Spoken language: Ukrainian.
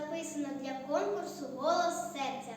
записано для конкурсу Голос серця.